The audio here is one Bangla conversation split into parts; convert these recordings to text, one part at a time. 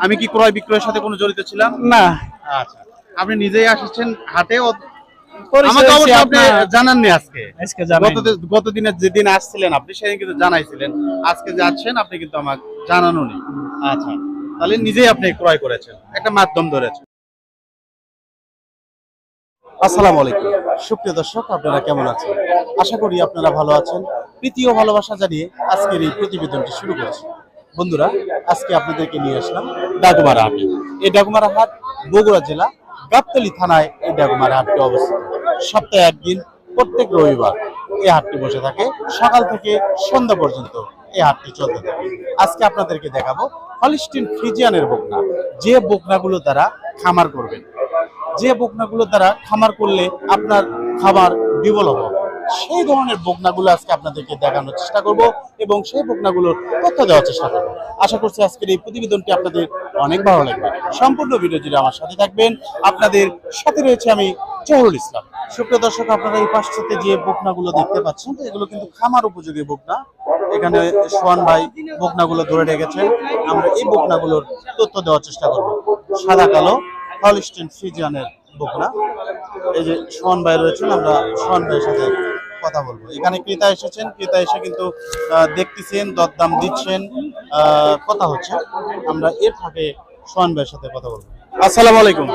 আমি কি ক্রয় বিক্রয়ের সাথে কোনো জড়িত ছিলাম? না। আচ্ছা। আপনি নিজেই আসছেন হাটে আমাকে অবশ্য আপনি জানাননি আজকে। আজকে জানাই গত গত দিনের যেদিন আসছিলেন আপনি সেদিন কিন্তু জানাইছিলেন। আজকে যাচ্ছেন আপনি কিন্তু আমাকে জানানো নেই। আচ্ছা। তাহলে নিজেই আপনি ক্রয় করেছেন একটা মাধ্যম ধরেছেন। আসসালামু আলাইকুম। সুপ্রিয় দর্শক আপনারা কেমন আছেন? আশা করি আপনারা ভালো আছেন। প্রীতি ও ভালোবাসা জানিয়ে আজকের এই প্রতিবেদনটি শুরু করছি। বন্ধুরা, আজকে আপনাদেরকে নিয়ে আসলাম ডাকুমারা হাটে। এই ডাকুমারা হাট বগুড়া জেলা, গাবতলী থানায় এই ডাকুমারা হাটটি অবস্থিত। সপ্তাহে একদিন, প্রত্যেক রবিবার এই হাটটি বসে থাকে। সকাল থেকে সন্ধ্যা পর্যন্ত এই হাটটি চলতে থাকে। আজকে আপনাদেরকে দেখাবো হলিস্টিন ফ্রিজিয়ানের বকনা। যে বকনাগুলো দ্বারা খামার করবেন। যে বকনাগুলো দ্বারা খামার করলে আপনার খাবার ডেভেলপ হবে। সেই ধরনের বকনাগুলো আজকে আপনাদেরকে দেখানোর চেষ্টা করব এবং সেই বকনাগুলোর তথ্য দেওয়ার চেষ্টা করব। আশা করছি আজকের এই প্রতিবেদনটি আপনাদের অনেক ভালো লাগবে। সম্পূর্ণ ভিডিও জুড়ে আমার সাথে থাকবেন। আপনাদের সাথে রয়েছে আমি জহরুল ইসলাম। সুপ্রিয় দর্শক, আপনারা এই পাশটাতে যে বকনাগুলো দেখতে পাচ্ছেন, এগুলো কিন্তু খামার উপযোগী বকনা এখানে সোহান ভাই বকনাগুলো ধরে রেখেছেন। আমরা এই বকনাগুলোর তথ্য দেওয়ার চেষ্টা করব। সাদা, কালো, হলিস্টিন ফ্রিজিয়ানের বকনা এই যে সোহান ভাই রয়েছেন, আমরা সোহান ভাইয়ের সাথে কথা বলব। এখানে ক্রেতা এসেছেন ক্রেতা এসে কিন্তু দেখতেছেন দরদাম দিচ্ছেন কথা হচ্ছে। আমরা এর ফাঁকে সোহান ভাইয়ের সাথে কথা বলব। আসসালামু আলাইকুম।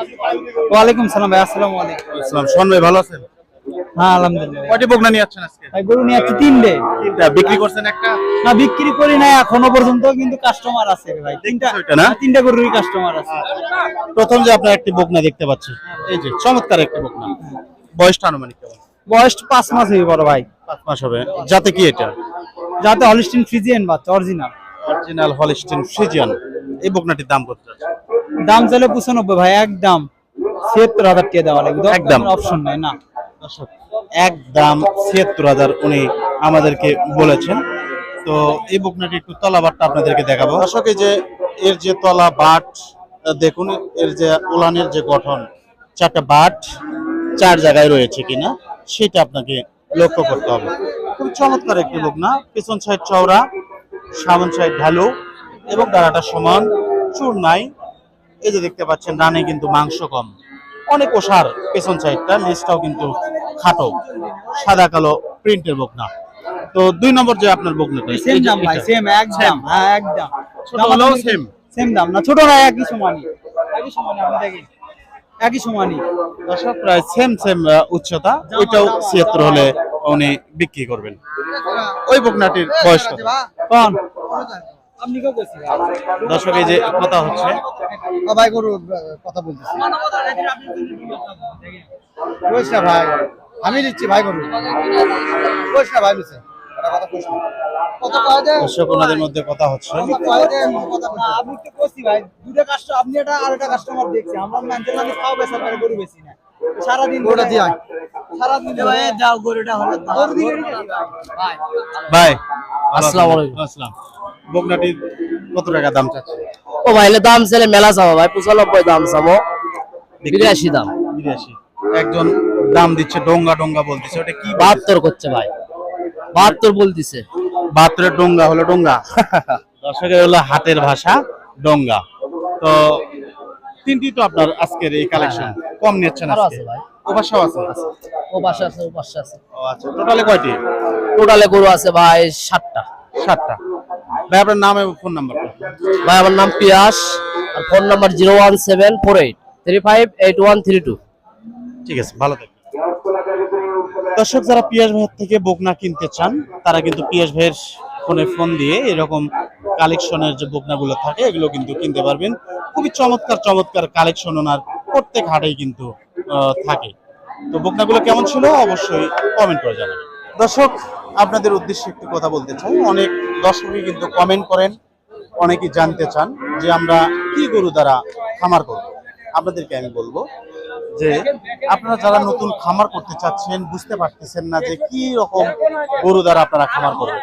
ওয়ালাইকুম সালাম ভাই আসসালামু আলাইকুম। আসসালাম সোহান ভাই ভালো আছেন? হ্যাঁ আলহামদুলিল্লাহ। কয়টি বকনা নিয়ে আজকে? ভাই গরু নিয়ে আসছি তিনটে। তিনটা। বিক্রি করছেন একটা? না বিক্রি করি না এখনও পর্যন্ত কিন্তু কাস্টমার আছে ভাই। তিনটা না? হ্যাঁ, তিনটা গরুরই কাস্টমার আছে। প্রথম যে আপনার একটি বকনা দেখতে পাচ্ছি এই যে চমৎকার একটি বকনা। বয়সটা আনুমানিক কেমন? বয়স পাঁচ মাস হয়ে বড় ভাই। পাঁচ মাস হবে। যাতে কি এটা? যাতে হলিস্টিন ফ্রিজিয়ান বাচ্চা অরিজিনাল অরিজিনাল হলিস্টিন ফ্রিজিয়ান এই বকনাটির দাম কত দাম চলে পঁচানব্বই ভাই একদম ছিয়াত্তর হাজার টাকা দেওয়া লাগবে। একদম। অপশন নাই না। একদম ছিয়াত্তর হাজার উনি আমাদেরকে বলেছেন। তো এই বকনাটি একটু তলা বাটটা আপনাদেরকে দেখাবো। দর্শক যে এর যে তলা বাট দেখুন এর যে উলানের যে গঠন চারটা বাট চার জায়গায় রয়েছে কিনা। সেটা আপনাকে লক্ষ্য করতে হবে। খুব চমৎকার একটি বকনা। পেছন সাইড চওড়া সামন সাইড ঢালু এবং ডানাটা সমান চুর নাই। এই যে দেখতে পাচ্ছেন রানে কিন্তু মাংস কম। অনেক ওষার পেছন সাইডটা লেজটাও কিন্তু খাটো সাদা কালো প্রিন্টের বকনা। তো দুই নম্বর যে আপনার বকনাটা সেম দাম ভাই সেম একদম হ্যাঁ একদম। ছোট হলেও সেম সেম দাম না ছোট না একই সমানই। একই সমানই আপনি দেখেন। একই সমানই দর্শক প্রায় সেম সেম উচ্চতা। ওইটাও ছিয়াত্তর হলে উনি বিক্রি করবেন। ওই বকনাটির বয়স কত? কোন দর্শক এই যে কথা হচ্ছে। ভাই গরু কথা বলতেছি। ভাই আমি দিচ্ছি ভাই গরু। ভাই নিছে দর্শক ওনাদের মধ্যে কথা হচ্ছে। কয় দে কথা না আপনি তো কইছি ভাই। দুটো কাস্টমার আপনি এটা আর একটা কাস্টমার দেখছি। আমরা মানতে না খাও বেচার করে গরু বেশি না। সারা দিন দিয়ে আয়। ভাই দাও গরুটা হলো ভাই ভাই আসসালামু আলাইকুম। আসসালাম। বকনাটির কত টাকা দাম চাচ্ছে? ও ভাই এলে দাম ছেলে মেলা চাবো ভাই। পঁচানব্বই দাম চাবো। বিরাশি দাম। বিরাশি। একজন দাম দিচ্ছে ডোঙ্গা ডোঙ্গা বলতেছে। ওটা কি বাহাত্তর করছে ভাই। বাহাত্তর বলতিছে বাহাত্তরের ডোঙ্গা হলো ডোঙ্গা। দর্শকের হলো হাতের ভাষা ডোঙ্গা। তো তিনটি তো আপনার আজকের এই কালেকশন কম নিচ্ছেন আজকে? ও পাশেও আছে ও পাশে আছে ও পাশে আছে। ও আচ্ছা টোটালে কয়টি? টোটালে গরু আছে ভাই সাতটা। সাতটা। ভাই আপনার নাম এবং ফোন নাম্বারটা ভাই আমার নাম পিয়াস আর phone number zero one seven four eight three five eight one three two. ঠিক আছে ভালো থাকবেন। দর্শক যারা পিয়াস ভাইয়ের থেকে বকনা কিনতে চান, তারা কিন্তু পিয়াস ভাইয়ের ফোনে ফোন দিয়ে এরকম কালেকশনের যে বকনাগুলো থাকে, এগুলো কিন্তু কিনতে পারবেন। খুবই চমৎকার চমৎকার কালেকশন ওনার প্রত্যেক হাটেই কিন্তু থাকে। তো বকনাগুলো কেমন ছিল? অবশ্যই কমেন্ট করে জানাবেন। দর্শক, আপনাদের উদ্দেশ্যে একটু কথা বলতে চাই। অনেক দর্শকই কিন্তু কমেন্ট করেন, অনেকেই জানতে চান যে আমরা কি গরু দ্বারা খামার করব। আপনাদেরকে আমি বলব যে আপনারা যারা নতুন খামার করতে চাচ্ছেন, বুঝতে পারতেছেন না যে কি রকম গরু দ্বারা আপনারা খামার করবেন।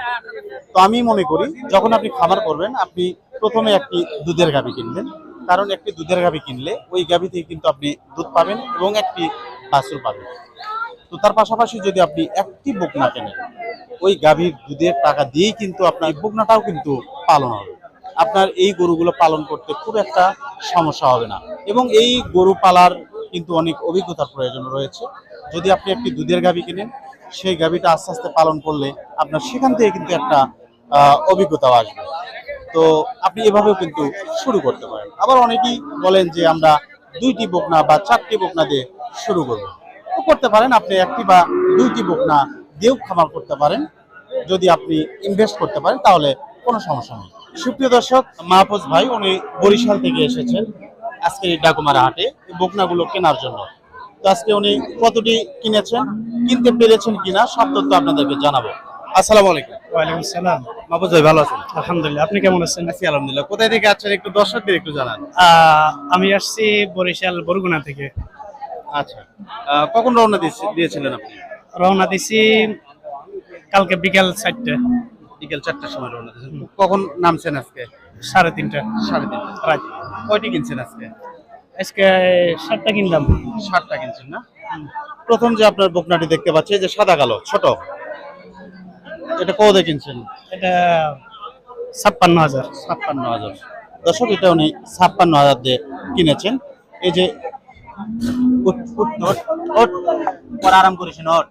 তো আমি মনে করি, যখন আপনি খামার করবেন, আপনি প্রথমে একটি দুধের গাভী কিনবেন। কারণ একটি দুধের গাভী কিনলে ওই গাভী থেকে কিন্তু আপনি দুধ পাবেন এবং একটি বাছুর পাবেন। তো তার পাশাপাশি যদি আপনি একটি বকনা কেনেন, ওই গাভীর দুধের টাকা দিয়েই কিন্তু আপনার বকনাটাও কিন্তু পালন হবে। আপনার এই গরুগুলো পালন করতে খুব একটা সমস্যা হবে না। এবং এই গরু পালার কিন্তু অনেক অভিজ্ঞতার প্রয়োজন রয়েছে। যদি আপনি একটি দুধের গাভী কিনেন, সেই গাভীটা আস্তে আস্তে পালন করলে আপনার সেখান থেকে কিন্তু একটা অভিজ্ঞতাও আসবে। তো আপনি এভাবেও কিন্তু শুরু করতে পারেন। আবার অনেকেই বলেন যে আমরা দুইটি বকনা বা চারটি বকনা দিয়ে শুরু করব। তো করতে পারেন, আপনি একটি বা দুইটি বকনা দিয়েও খামার করতে পারেন। যদি আপনি ইনভেস্ট করতে পারেন, তাহলে কোনো সমস্যা নেই। সুপ্রিয় দর্শক, মাহফুজ ভাই, উনি বরিশাল থেকে এসেছেন। আজকে ডাকুমারা হাটে বকনাগুলো কেনার জন্য। তো আজকে উনি কতটি কিনেছেন কিনতে পেরেছেন কিনা সব তথ্য আপনাদেরকে জানাব। আসসালামু আলাইকুম। ওয়ালাইকুম সালাম। মাহফুজ ভাই ভালো আছেন? আলহামদুলিল্লাহ আপনি কেমন আছেন? আছি আলহামদুলিল্লাহ। কোথায় থেকে আছেন একটু দর্শকদের একটু জানান। আমি আসছি বরিশাল বরগুনা থেকে। আচ্ছা। কখন রওনা দিয়েছি- দিয়েছিলেন আপনি? রওনা দিছি কালকে বিকাল চারটে। বিকেল চারটার সময় রওনা দিয়েছেন। কখন নামছেন আজকে? সাড়ে তিনটা। সাড়ে তিনটা। রাত। কয়টি কিনছেন আজকে? আজকে সাতটা কিনলাম। ষাটটা কিনছেন না? প্রথম যে আপনার বকনাটি দেখতে পাচ্ছি যে সাদা কালো ছোট। এটা কত কিনছেন? এটা ছাপ্পান্ন হাজার। ছাপ্পান্ন হাজার। দর্শক এটা উনি ছাপ্পান্ন হাজার দিয়ে কিনেছেন। এই যে আরাম করিস না, উঠ।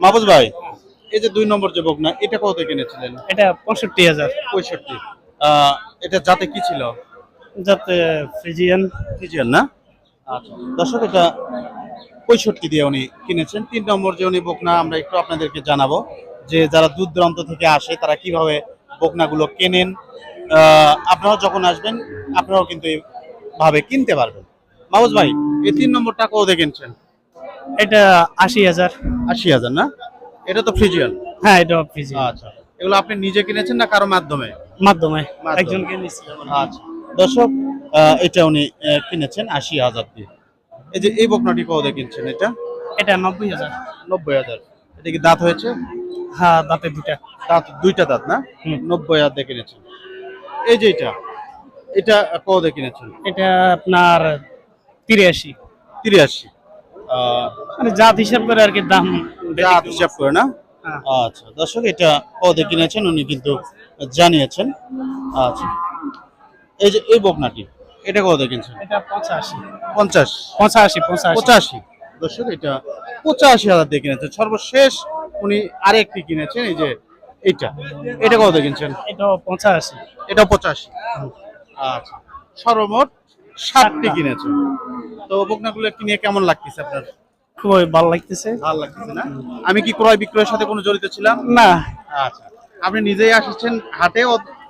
মাহবুজ ভাই এই যে দুই নম্বর যে বকনা এটা কত কিনেছিলেন? এটা পঁয়ষট্টি হাজার। পঁয়ষট্টি। এটা যাতে কি ছিল? যাতে ফ্রিজিয়ান। ফিজিয়ান না? আচ্ছা দর্শক এটা পঁয়ষট্টি দিয়ে উনি কিনেছেন। তিন নম্বর যে উনি বকনা আমরা একটু আপনাদেরকে জানাব যে যারা দূর দূরান্ত থেকে আসে তারা কীভাবে বকনাগুলো কেনেন। আহ, আপনারাও যখন আসবেন আপনারাও কিন্তু এইভাবে কিনতে পারবেন। মাহবুজ ভাই এই তিন নম্বরটা কত কিনছেন? এটা আশি হাজার। আশি হাজার না? এটা তো ফ্রিজিয়ান? হ্যাঁ এটা ফ্রিজিয়ান। আচ্ছা। এগুলো আপনি নিজে কিনেছেন না কারও মাধ্যমে? মাধ্যমে। একজনকে নিচ্ছিলাম আচ্ছা। দর্শক এটা উনি কিনেছেন আশি হাজার দিয়ে। এই যে এই বকনাটি কত কিনছেন এটা? এটা নব্বই হাজার। নব্বই হাজার। এটা কি দাঁত হয়েছে? হ্যাঁ দাঁতে দুটা দাঁত দুইটা দাঁত না। নব্বই হাজার দিয়ে কিনেছেন। এই যে এটা এটা কত কিনেছেন? এটা আপনার তিরাশি। তিরাশি। মানে জাত হিসাব করে আর কি দাম দাঁত হিসাব করে না? হ্যাঁ। আচ্ছা দর্শক এটা দিয়ে কিনেছেন উনি কিন্তু জানিয়েছেন। আচ্ছা এই যে এই বকনাটি এটা কত কিনছেন? এটা পঁচাশি। পঞ্চাশ। পঁচাশি পঁচাশি। পঁচাশি। দর্শক এটা পঁচাশি হাজার দিয়ে কিনেছেন। সর্বশেষ উনি আরেকটি কিনেছেন এই যে এটা এটা কত কিনছেন? এটা পঁচাশি। এটা পঁচাশি। আচ্ছা সর্বমোট ষাটটি কিনেছেন তো বকনাগুলো কিনে কেমন লাগতেছে আপনার? খুবই ভালো লাগতেছে। ভালো লাগতেছে না? আমি কি ক্রয় বিক্রয়ের সাথে কোনো জড়িত ছিলাম? না। আচ্ছা। আপনি নিজেই আসছেন হাটে ও-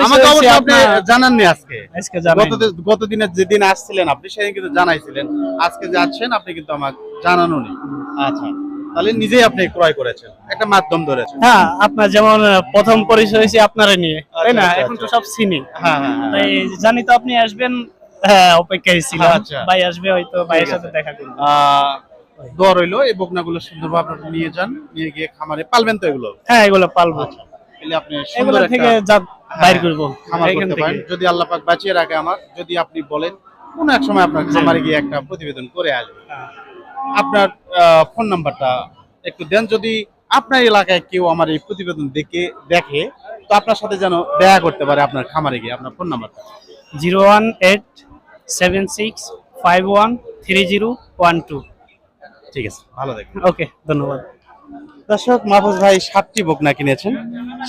আমাকে অবশ্য আপনি জানাননি আজকে। আজকে গত গত দিনে যেদিন আসছিলেন আপনি সেদিন কিন্তু জানাইছিলেন। আজকে যাচ্ছেন আপনি কিন্তু আমাকে জানানো নেই আচ্ছা। তাহলে নিজেই আপনি ক্রয় করেছেন একটা মাধ্যম ধরেছেন। হ্যাঁ আপনার যেমন প্রথম পরিচয় হয়েছে আপনারা নিয়ে তাই না? আচ্ছা, এখন তো আচ্ছা। সব চিনি হ্যাঁ হ্যাঁ হ্যাঁ। জানি তো আপনি আসবেন হ্যাঁ অপেক্ষায় ছিলাম। আচ্ছা। ভাই আসবে হয়তো ভাইয়ের সাথে আছে। দেখা করব। আহ, দোয়া রইল এই বকনাগুলো সুন্দরভাবে নিয়ে যান নিয়ে গিয়ে খামারে পালবেন তো এগুলো? হ্যাঁ এগুলো পালবো। আচ্ছা আপনি সুন্দর থেকে একটা বাইর হ্যাঁ, খামার করতে পারেন। যদি আল্লাহ পাক বাঁচিয়ে রাখে আমার যদি আপনি বলেন কোন এক সময় আপনার খামারে গিয়ে একটা প্রতিবেদন করে আসবে। হ্যাঁ। আপনার ফোন নাম্বারটা একটু দেন। যদি আপনার এলাকায় কেউ আমার এই প্রতিবেদন দেখে দেখে তো আপনার সাথে যেন দেখা করতে পারে আপনার খামারে গিয়ে আপনার ফোন নাম্বারটা। Zero one eight seven six five one three zero one two ঠিক আছে ভালো দেখবেন ওকে ধন্যবাদ। দর্শক মাহফুজ ভাই সাতটি বকনা কিনেছেন।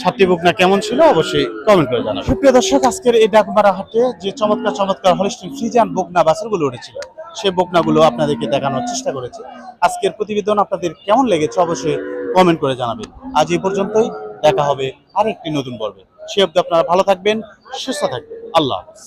সাতটি বকনা কেমন ছিল অবশ্যই কমেন্ট করে জানাবেন। সুপ্রিয় দর্শক আজকের এই ডাকবারা হাটে যে চমৎকার চমৎকার হলিস্টিন ফ্রিজান বকনা বাছরগুলো উঠেছিল সেই বকনাগুলো আপনাদেরকে দেখানোর চেষ্টা করেছি। আজকের প্রতিবেদন আপনাদের কেমন লেগেছে অবশ্যই কমেন্ট করে জানাবেন। আজ এই পর্যন্তই দেখা হবে আরেকটি নতুন পর্বে। সে অব্দি আপনারা ভালো থাকবেন সুস্থ থাকবেন। আল্লাহ হাফেজ।